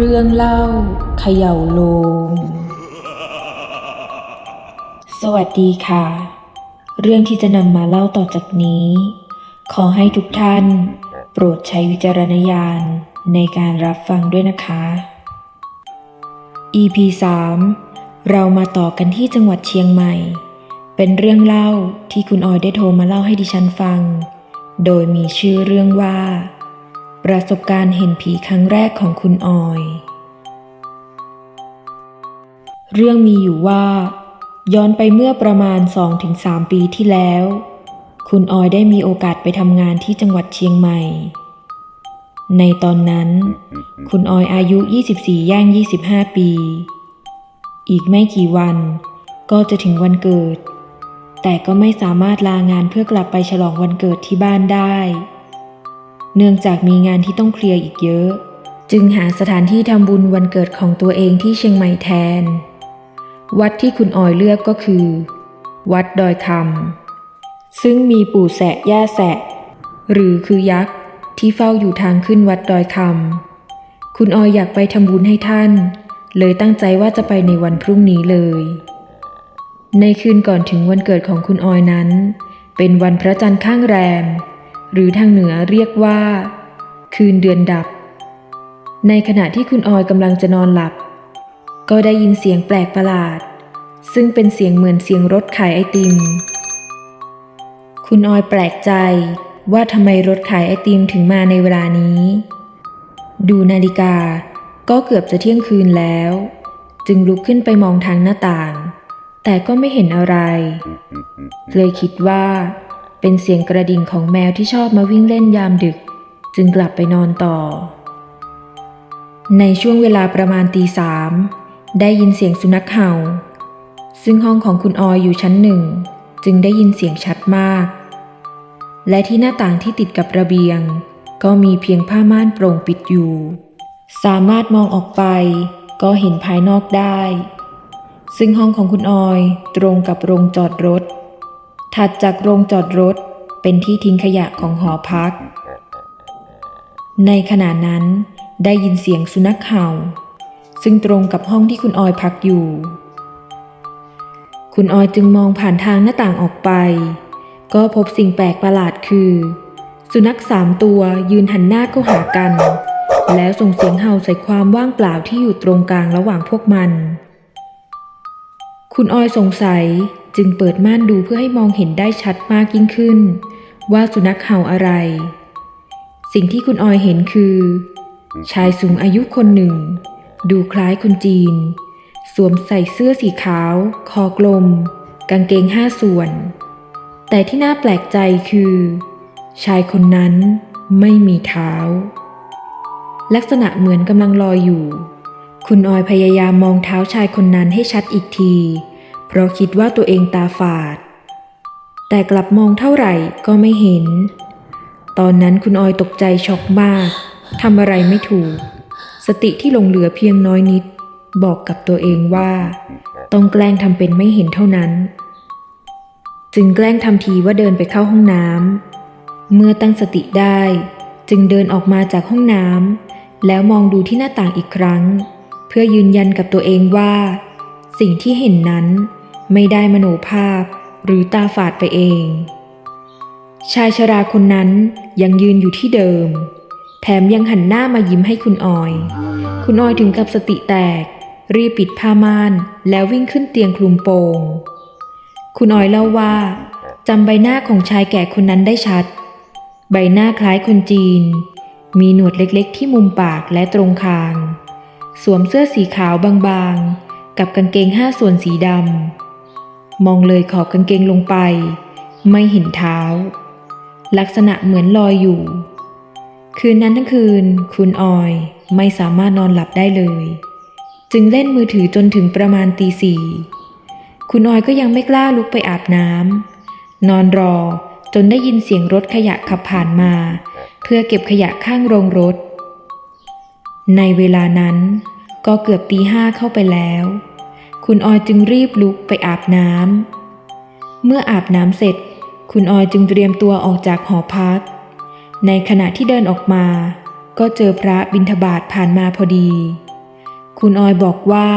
เรื่องเล่าเขย่าโลง สวัสดีค่ะ เรื่องที่จะนำมาเล่าต่อจากนี้ ขอให้ทุกท่าน โปรดใช้วิจารณญาณในการรับฟังด้วยนะคะ EP 3เรามาต่อกันที่จังหวัดเชียงใหม่ เป็นเรื่องเล่าที่คุณออยได้โทรมาเล่าให้ดิฉันฟัง โดยมีชื่อเรื่องว่า ประสบการณ์เห็นผีครั้งแรกของคุณออย เรื่องมีอยู่ว่า ย้อนไปเมื่อประมาณ 2-3 ปีที่แล้ว คุณออยได้มีโอกาสไปทำงานที่จังหวัดเชียงใหม่ ในตอนนั้น คุณออยอายุ 24 ย่าง 25 ปี อีกไม่กี่วันก็จะถึงวันเกิด แต่ก็ไม่สามารถลางานเพื่อกลับไปฉลองวันเกิดที่บ้านได้ เนื่องจากมีงานที่ต้องเคลียร์อีกเยอะ จึงหาสถานที่ทำบุญวันเกิดของตัวเองที่เชียงใหม่แทน วัดที่คุณออยเลือกก็คือ วัดดอยคำซึ่งมีปู่แสะย่าแสะ หรือคือยักษ์ที่เฝ้าอยู่ทางขึ้นวัดดอยคำคุณออยอยากไปทำบุญให้ท่าน เลยตั้งใจว่าจะไปในวันพรุ่งนี้เลย ในคืนก่อนถึงวันเกิดของคุณออยนั้น เป็นวันพระจันทร์ข้างแรม หรือทางเหนือเรียกว่า คืนเดือนดับ ในขณะที่คุณออยกำลังจะนอนหลับ ก็ได้ยินเสียงแปลกประหลาด ซึ่งเป็นเสียงเหมือนเสียงรถขายไอติม คุณออยแปลกใจว่าทำไมรถขายไอติมถึงมาในเวลานี้ ดูนาฬิกาก็เกือบจะเที่ยงคืนแล้ว จึงลุกขึ้นไปมองทางหน้าต่าง แต่ก็ไม่เห็นอะไร เลยคิดว่า เป็นเสียงกระดิ่งของแมวที่ชอบมาวิ่งเล่นยามดึก จึงกลับไปนอนต่อ ในช่วงเวลาประมาณตีสามได้ยินเสียงสุนัขเห่า ซึ่งห้องของคุณออยอยู่ชั้นหนึ่ง จึงได้ยินเสียงชัดมาก และที่หน้าต่างที่ติดกับระเบียง ก็มีเพียงผ้าม่านโปร่งปิดอยู่ สามารถมองออกไป ก็เห็นภายนอกได้ ซึ่งห้องของคุณออยตรงกับโรงจอดรถ ถัดจากโรงจอดรถเป็นที่ทิ้งขยะของหอพัก ในขณะนั้นได้ยินเสียงสุนัขเห่า ซึ่งตรงกับห้องที่คุณออยพักอยู่ คุณออยจึงมองผ่านทางหน้าต่างออกไป ก็พบสิ่งแปลกประหลาดคือ สุนัขสามตัวยืนหันหน้าเข้าหากัน แล้วส่งเสียงเห่าใส่ความว่างเปล่าที่อยู่ตรงกลางระหว่างพวกมัน คุณออยสงสัย จึงเปิดม่านดูเพื่อให้มองเห็นได้ชัดมากยิ่งขึ้น ว่าสุนัขเห่าอะไร สิ่งที่คุณออยเห็นคือ ชายสูงอายุคนหนึ่ง ดูคล้ายคนจีน สวมใส่เสื้อสีขาว คอกลม กางเกงห้าส่วน แต่ที่น่าแปลกใจคือ ชายคนนั้นไม่มีเท้า ลักษณะเหมือนกำลังลอยอยู่ คุณออยพยายามมองเท้าชายคนนั้นให้ชัดอีกที เพราะคิดว่าตัวเองตาฝาด แต่กลับมองเท่าไหร่ก็ไม่เห็น ตอนนั้นคุณออยตกใจช็อกมากทำอะไรไม่ถูก สติที่หลงเหลือเพียงน้อยนิด บอกกับตัวเองว่า ต้องแกล้งทำเป็นไม่เห็นเท่านั้น จึงแกล้งทำทีว่าเดินไปเข้าห้องน้ำเมื่อตั้งสติได้ จึงเดินออกมาจากห้องน้ำแล้วมองดูที่หน้าต่างอีกครั้ง เพื่อยืนยันกับตัวเองว่า สิ่งที่เห็นนั้น ไม่ได้มโนภาพหรือตาฝาดไปเอง ชายชราคนนั้นยังยืนอยู่ที่เดิม แถมยังหันหน้ามายิ้มให้คุณออย คุณออยถึงกับสติแตก รีบปิดผ้าม่านแล้ววิ่งขึ้นเตียงคลุมโปง คุณออยเล่าว่าจำใบหน้าของชายแก่คนนั้นได้ชัด ใบหน้าคล้ายคนจีน มีหนวดเล็กๆ ที่มุมปากและตรงคาง สวมเสื้อสีขาวบางๆ กับกางเกงห้าส่วนสีดำ มองเลยขอบกางเกงลงไป ไม่เห็นเท้า ลักษณะเหมือนลอยอยู่ คืนนั้นทั้งคืน คุณออยไม่สามารถนอนหลับได้เลย จึงเล่นมือถือจนถึงประมาณตีสี่คุณออยก็ยังไม่กล้าลุกไปอาบน้ำนอนรอจนได้ยินเสียงรถขยะขับผ่านมา เพื่อเก็บขยะข้างโรงรถ ในเวลานั้นก็เกือบตีห้าเข้าไปแล้ว คุณออยจึงรีบลุกไปอาบน้ำ เมื่ออาบน้ำเสร็จ คุณออยจึงเตรียมตัวออกจากหอพัก ในขณะที่เดินออกมา ก็เจอพระบิณฑบาตผ่านมาพอดี คุณออยบอกว่า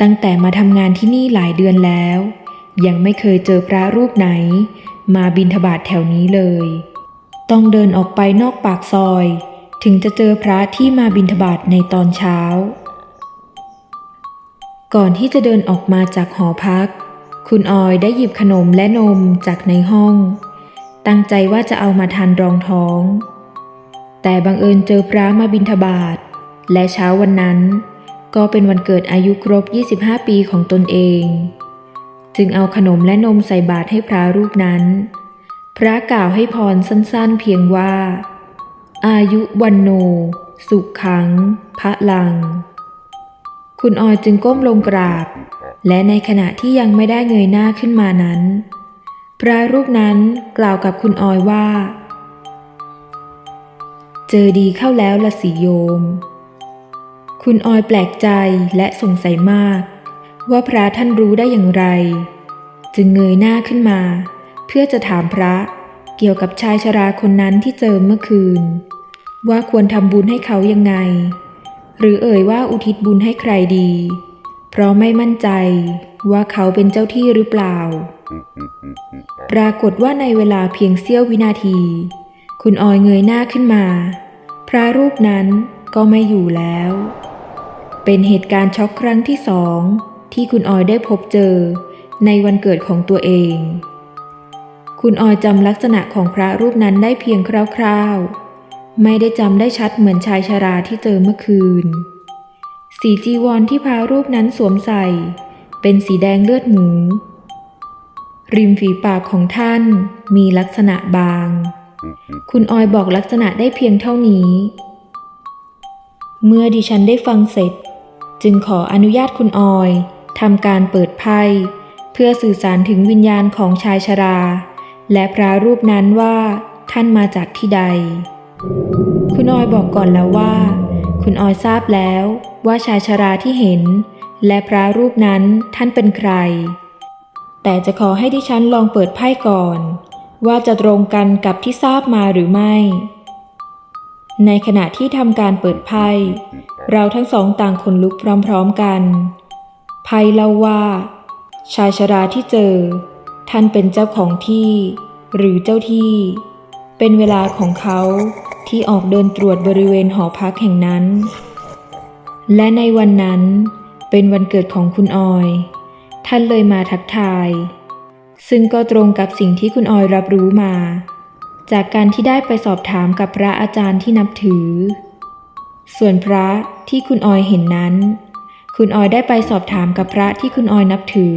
ตั้งแต่มาทำงานที่นี่หลายเดือนแล้ว ยังไม่เคยเจอพระรูปไหน มาบินทบาทแถวนี้เลย ต้องเดินออกไปนอกปากซอย ถึงจะเจอพระที่มาบินทบาทในตอนเช้า ก่อนที่จะเดินออกมาจากหอพัก คุณออยได้หยิบขนมและนมจากในห้อง ตั้งใจว่าจะเอามาทานรองท้อง แต่บังเอิญเจอพระมาบินทบาท และเช้าวันนั้น ก็เป็นวันเกิดอายุครบ 25 ปีของตนเอง จึงเอาขนมและนมใส่บาตรให้พระรูปนั้น พระกล่าวให้พรสั้นๆ เพียงว่า อายุวันโน สุขขัง พระลัง คุณออยจึงก้มลงกราบ และในขณะที่ยังไม่ได้เงยหน้าขึ้นมานั้น พระรูปนั้นกล่าวกับคุณออยว่า เจอดีเข้าแล้วละสิโยม คุณออยแปลกใจและสงสัยมาก ว่าพระท่านรู้ได้อย่างไร จึงเงยหน้าขึ้นมา เพื่อจะถามพระเกี่ยวกับชายชราคนนั้นที่เจอเมื่อคืน ว่าควรทำบุญให้เขายังไง หรือเอ่ยว่าอุทิศบุญให้ใครดี เพราะไม่มั่นใจว่าเขาเป็นเจ้าที่หรือเปล่า ปรากฏว่าในเวลาเพียงเสี้ยววินาที คุณออยเงยหน้าขึ้นมา พระรูปนั้นก็ไม่อยู่แล้ว เป็นเหตุการณ์ช็อกครั้งที่สองที่คุณออยได้พบเจอในวันเกิดของตัวเอง คุณออยจำลักษณะของพระรูปนั้นได้เพียงคร่าวๆ ไม่ได้จำได้ชัดเหมือนชายชราที่เจอเมื่อคืน สีจีวรที่พระรูปนั้นสวมใส่ เป็นสีแดงเลือดหมู ริมฝีปากของท่านมีลักษณะบาง คุณออยบอกลักษณะได้เพียงเท่านี้ เมื่อดิฉันได้ฟังเสร็จ จึงขออนุญาตคุณออยทำการเปิดไพ่เพื่อสื่อสารถึงวิญญาณของชายชรา และพระรูปนั้นว่าท่านมาจากที่ใด คุณออยบอกก่อนแล้วว่า คุณออยทราบแล้วว่าชายชราที่เห็น และพระรูปนั้นท่านเป็นใคร แต่จะขอให้ดิฉันลองเปิดไพ่ก่อน ว่าจะตรงกันกับที่ทราบมาหรือไม่ ในขณะที่ทำการเปิดไพ่ เราทั้งสองต่างขนลุกพร้อมๆกัน ไพ่เล่าว่า ชายชราที่เจอ ท่านเป็นเจ้าของที่ หรือเจ้าที่ เป็นเวลาของเขา ที่ออกเดินตรวจบริเวณหอพักแห่งนั้น และในวันนั้นเป็นวันเกิดของคุณออย ท่านเลยมาทักทาย ซึ่งก็ตรงกับสิ่งที่คุณออยรับรู้มา จากการที่ได้ไปสอบถามกับพระอาจารย์ที่นับถือ ส่วนพระที่คุณออยเห็นนั้น คุณออยได้ไปสอบถามกับพระที่คุณออยนับถือ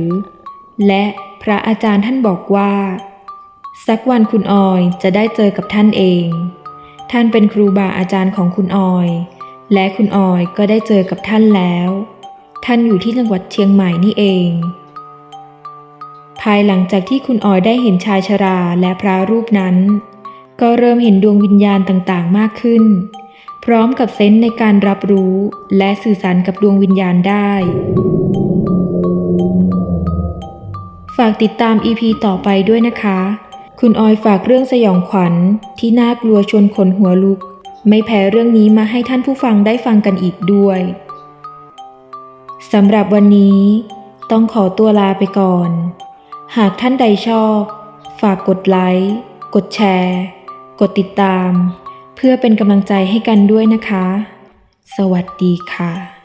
และพระอาจารย์ท่านบอกว่า สักวันคุณออยจะได้เจอกับท่านเอง ท่านเป็นครูบาอาจารย์ของคุณออย และคุณออยก็ได้เจอกับท่านแล้ว ท่านอยู่ที่จังหวัดเชียงใหม่นี่เอง ภายหลังจากที่คุณออยได้เห็นชายชราและพระรูปนั้น ก็เริ่มเห็นดวงวิญญาณต่างๆ มากขึ้น พร้อมกับเซนส์ในการรับรู้และสื่อสารกับดวงวิญญาณได้ ฝากติดตาม EP ต่อไปด้วยนะคะ คุณออยฝากเรื่องสยองขวัญที่น่ากลัวชวนขนหัวลุก ไม่แพ้เรื่องนี้มาให้ท่านผู้ฟังได้ฟังกันอีกด้วยสำหรับวันนี้ ต้องขอตัวลาไปก่อน หากท่านใดชอบ ฝากกดไลค์กดแชร์ กดติดตาม เพื่อเป็นกำลังใจให้กันด้วยนะคะ สวัสดีค่ะ